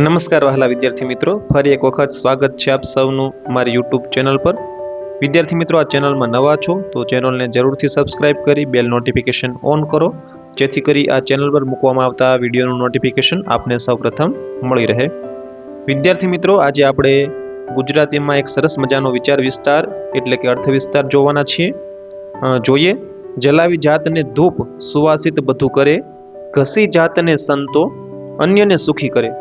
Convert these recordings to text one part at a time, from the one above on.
નમસ્કાર વહાલા વિદ્યાર્થી મિત્રો. ફરી એક વખત સ્વાગત છે આપ સૌનું મારી યુટ્યુબ ચેનલ પર. વિદ્યાર્થી મિત્રો, આ ચેનલમાં નવા છો તો ચેનલને જરૂરથી સબસ્ક્રાઇબ કરી બેલ નોટિફિકેશન ઓન કરો. જેથી કરી આ ચેનલ પર મૂકવામાં આવતા વિડીયોનું નોટિફિકેશન આપને સૌપ્રથમ મળી રહે. વિદ્યાર્થી મિત્રો, આજે આપણે ગુજરાતીમાં એક સરસ મજાનો વિચાર વિસ્તાર, એટલે કે અર્થ વિસ્તાર જોવાના છીએ. જોઈએ. જલાવી જાતને ધૂપ સુવાસિત બધું કરે, ઘસી જાતને સંતો અન્યને સુખી કરે.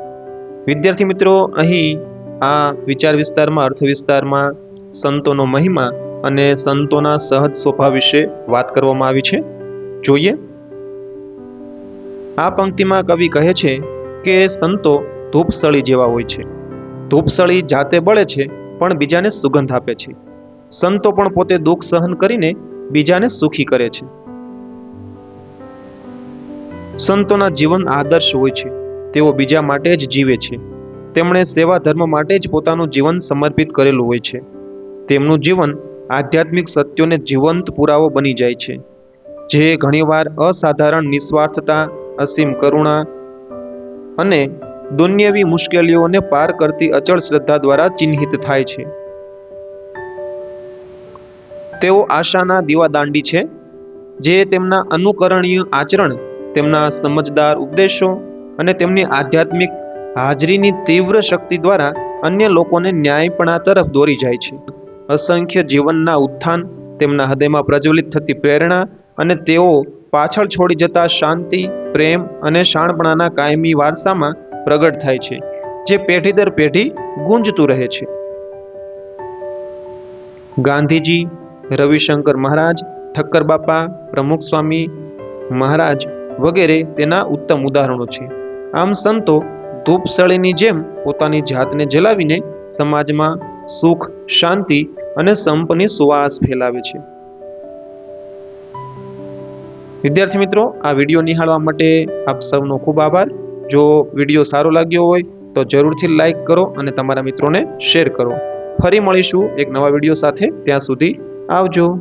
વિદ્યાર્થી મિત્રો, અહીં આ વિચાર વિસ્તારમાં, અર્થ વિસ્તારમાં સંતોનો મહિમા અને સંતોના સહજ સ્વભાવ વિશે વાત કરવામાં આવી છે. જોઈએ. આ પંક્તિમાં કવિ કહે છે કે સંતો ધૂપસળી જેવા હોય છે. ધૂપસળી જાતે બળે છે, પણ બીજાને સુગંધ આપે છે. સંતો પણ પોતે દુઃખ સહન કરીને બીજાને સુખી કરે છે. સંતોના જીવન આદર્શ હોય છે. તેઓ બીજા માટે જ જીવે છે. તેમણે સેવા ધર્મ માટે જ પોતાનું જીવન સમર્પિત કરેલું હોય છે. તેમનું જીવન આધ્યાત્મિક સત્યોને જીવંત પુરાવો બની જાય છે. જે ઘણીવાર અસાધારણ નિસ્વાર્થતા, અસીમ કરુણા અને દુન્યવી મુશ્કેલીઓને પાર કરતી અચળ શ્રદ્ધા દ્વારા ચિહ્નિત થાય છે. તેઓ આશાના દીવાદાંડી છે, જે તેમના અનુકરણીય આચરણ, તેમના સમજદાર ઉપદેશો અને તેમની આધ્યાત્મિક હાજરીની તીવ્ર શક્તિ દ્વારા અન્ય લોકોને ન્યાયપણા તરફ દોરી જાય છે. અસંખ્ય જીવનના ઉત્થાન, તેમના હૃદયમાં પ્રજ્વલિત થતી પ્રેરણા અને તેઓ પાછળ છોડી જતા શાંતિ, પ્રેમ અને શાણપણાના કાયમી વારસામાં પ્રગટ થાય છે, જે પેઢી દર પેઢી ગુંજતું રહે છે. ગાંધીજી, રવિશંકર મહારાજ, ઠક્કર બાપા, પ્રમુખ સ્વામી મહારાજ વગેરે તેના ઉત્તમ ઉદાહરણો છે. આમ સંતો ધૂપસળીની જેમ પોતાની જાતને જલાવીને સમાજમાં સુખ, શાંતિ અને સંપની સુવાસ ફેલાવે છે. વિદ્યાર્થી મિત્રો, આ વીડિયો નિહાળવા માટે આપ સૌનો ખૂબ આભાર. જો વીડિયો સારો લાગ્યો હોય તો જરૂરથી લાઈક કરો અને તમારા મિત્રોને શેર કરો. ફરી મળીશું એક નવા વીડિયો સાથે. ત્યાં સુધી આવજો.